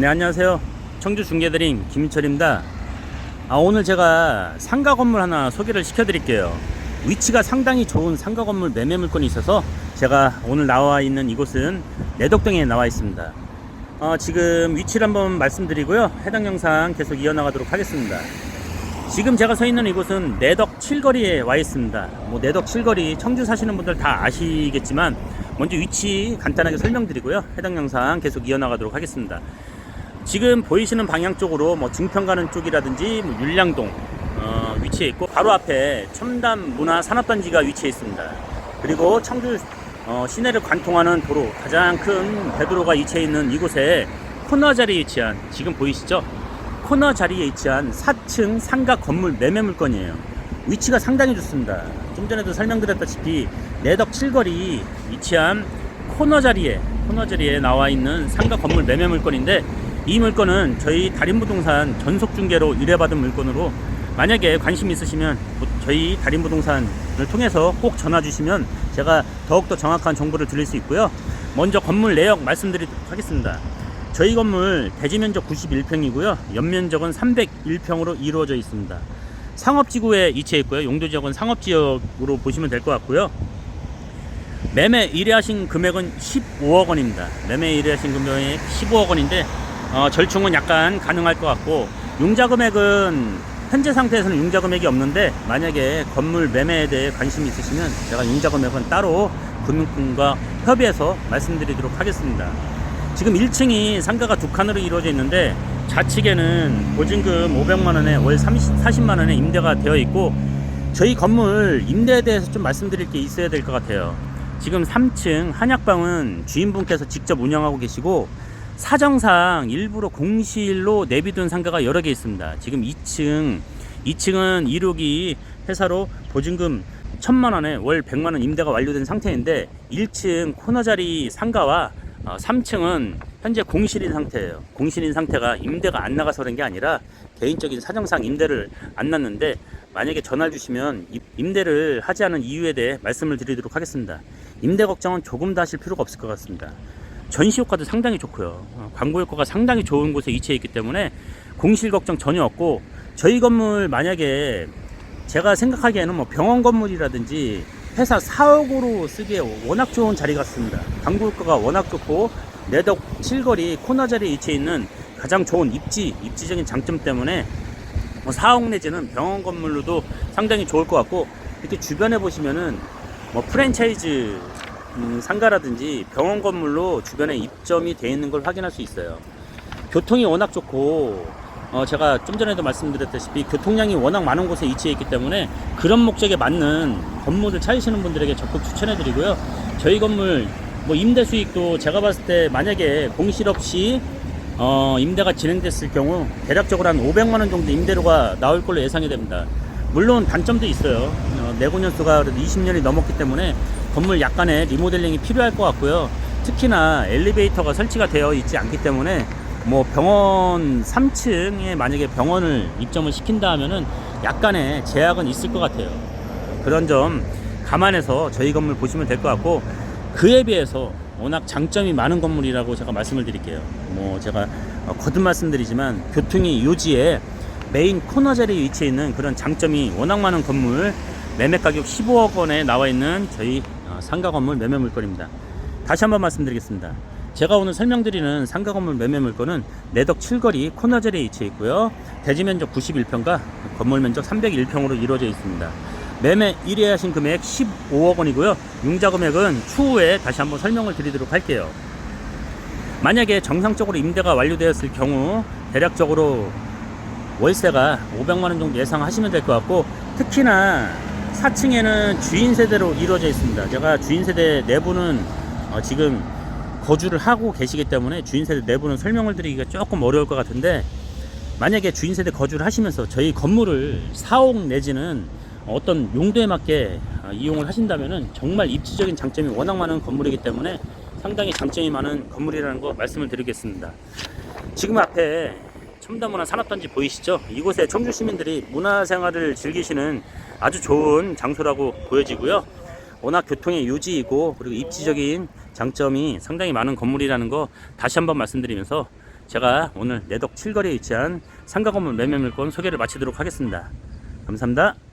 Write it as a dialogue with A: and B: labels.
A: 네 안녕하세요 청주 중계드림 김철입니다 아, 오늘 제가 상가 건물 하나 소개를 시켜 드릴게요 위치가 상당히 좋은 상가 건물 매매 물건이 있어서 제가 오늘 나와 있는 이곳은 내덕동에 나와 있습니다 어, 지금 위치를 한번 말씀드리고요 해당 영상 계속 이어나가도록 하겠습니다 지금 제가 서 있는 이곳은 내덕 칠거리에 와 있습니다. 뭐 내덕 칠거리 청주 사시는 분들 다 아시겠지만 먼저 위치 간단하게 설명드리고요. 해당 영상 계속 이어나가도록 하겠습니다. 지금 보이시는 방향 쪽으로 뭐 증평 가는 쪽이라든지 뭐 율량동 어, 위치해 있고 바로 앞에 첨단 문화 산업단지가 위치해 있습니다. 그리고 청주 어, 시내를 관통하는 도로 가장 큰 대도로가 위치해 있는 이곳에 코너 자리에 위치한 지금 보이시죠? 코너 자리에 위치한 4층 상가 건물 매매 물건이에요. 위치가 상당히 좋습니다. 좀 전에도 설명드렸다시피 내덕 칠거리 위치한 코너 자리에 코너 자리에 나와 있는 상가 건물 매매 물건인데 이 물건은 저희 달인부동산 전속 중개로 의뢰받은 물건으로 만약에 관심 있으시면 뭐 저희 달인부동산을 통해서 꼭 전화 주시면 제가 더욱더 정확한 정보를 드릴 수 있고요. 먼저 건물 내역 말씀드리도록 하겠습니다. 저희 건물 대지 면적 91평이고요. 연면적은 301평으로 이루어져 있습니다. 상업지구에 위치해 있고요. 용도지역은 상업지역으로 보시면 될 것 같고요. 매매 의뢰하신 금액은 15억 원입니다. 매매 의뢰하신 금액 15억 원인데 어, 절충은 약간 가능할 것 같고 융자 금액은 현재 상태에서는 융자 금액이 없는데 만약에 건물 매매에 대해 관심이 있으시면 제가 융자 금액은 따로 금융권과 협의해서 말씀드리도록 하겠습니다. 지금 1층이 상가가 두 칸으로 이루어져 있는데 좌측에는 보증금 500만 원에 월 30, 40만 원에 임대가 되어 있고 저희 건물 임대에 대해서 좀 말씀드릴 게 있어야 될 것 같아요. 지금 3층 한약방은 주인분께서 직접 운영하고 계시고 사정상 일부러 공실로 내비둔 상가가 여러 개 있습니다. 지금 2층 2층은 1호기 회사로 보증금 1000만 원에 월 100만 원 임대가 완료된 상태인데 1층 코너 자리 상가와 어, 3층은 현재 공실인 상태예요. 공실인 상태가 임대가 안 나가서 그런 게 아니라 개인적인 사정상 임대를 안 났는데 만약에 전화 주시면 임- 임대를 하지 않은 이유에 대해 말씀을 드리도록 하겠습니다. 임대 걱정은 조금 더 하실 필요가 없을 것 같습니다. 전시 효과도 상당히 좋고요. 어, 광고 효과가 상당히 좋은 곳에 위치해 있기 때문에 공실 걱정 전혀 없고 저희 건물 만약에 제가 생각하기에는 뭐 병원 건물이라든지 회사 사옥으로 쓰기에 워낙 좋은 자리 같습니다. 광고 효과가 워낙 좋고 내덕 칠거리 코너 자리에 위치해 있는 가장 좋은 입지, 입지적인 장점 때문에 뭐 사옥 내지는 병원 건물로도 상당히 좋을 것 같고 이렇게 주변에 보시면은 뭐 프랜차이즈 음, 상가라든지 병원 건물로 주변에 입점이 되어 있는 걸 확인할 수 있어요. 교통이 워낙 좋고 어, 제가 좀 전에도 말씀드렸다시피 교통량이 워낙 많은 곳에 위치해 있기 때문에 그런 목적에 맞는 건물을 찾으시는 분들에게 적극 추천해 드리고요. 저희 건물 뭐 임대 수익도 제가 봤을 때 만약에 공실 없이 어, 임대가 진행됐을 경우 대략적으로 한 500만 원 정도 임대료가 나올 걸로 예상이 됩니다. 물론 단점도 있어요. 어, 내고 년수가 그래도 20년이 넘었기 때문에 건물 약간의 리모델링이 필요할 것 같고요. 특히나 엘리베이터가 설치가 되어 있지 않기 때문에 뭐 병원 3층에 만약에 병원을 입점을 시킨다 하면은 약간의 제약은 있을 것 같아요. 그런 점 감안해서 저희 건물 보시면 될 것 같고 그에 비해서 워낙 장점이 많은 건물이라고 제가 말씀을 드릴게요. 뭐 제가 어, 거듭 말씀드리지만 교통이 요지에 메인 코너 자리에 위치해 있는 그런 장점이 워낙 많은 건물 매매 가격 15억 원에 나와 있는 저희 어, 상가 건물 매매 물건입니다. 다시 한번 말씀드리겠습니다. 제가 오늘 설명드리는 상가 건물 매매 물건은 내덕 칠거리 코너 자리에 위치해 있고요. 대지 면적 91평과 건물 면적 301평으로 이루어져 있습니다. 매매 1회 하신 금액 15억 원이고요. 융자 금액은 추후에 다시 한번 설명을 드리도록 할게요. 만약에 정상적으로 임대가 완료되었을 경우 대략적으로 월세가 500만 원 정도 예상하시면 될 것 같고 특히나 4층에는 주인 세대로 이루어져 있습니다. 제가 주인 세대 내부는 어, 지금 거주를 하고 계시기 때문에 주인 세대 내부는 설명을 드리기가 조금 어려울 것 같은데 만약에 주인 세대 거주를 하시면서 저희 건물을 사옥 내지는 어떤 용도에 맞게 어, 이용을 하신다면은 정말 입지적인 장점이 워낙 많은 건물이기 때문에 상당히 장점이 많은 건물이라는 거 말씀을 드리겠습니다. 지금 앞에 첨단문화 산업단지 보이시죠? 이곳에 청주 시민들이 문화생활을 즐기시는 아주 좋은 장소라고 보여지고요. 워낙 교통의 유지이고 그리고 입지적인 장점이 상당히 많은 건물이라는 거 다시 한번 말씀드리면서 제가 오늘 내덕 7거리에 위치한 상가 건물 매매 물건 소개를 마치도록 하겠습니다. 감사합니다.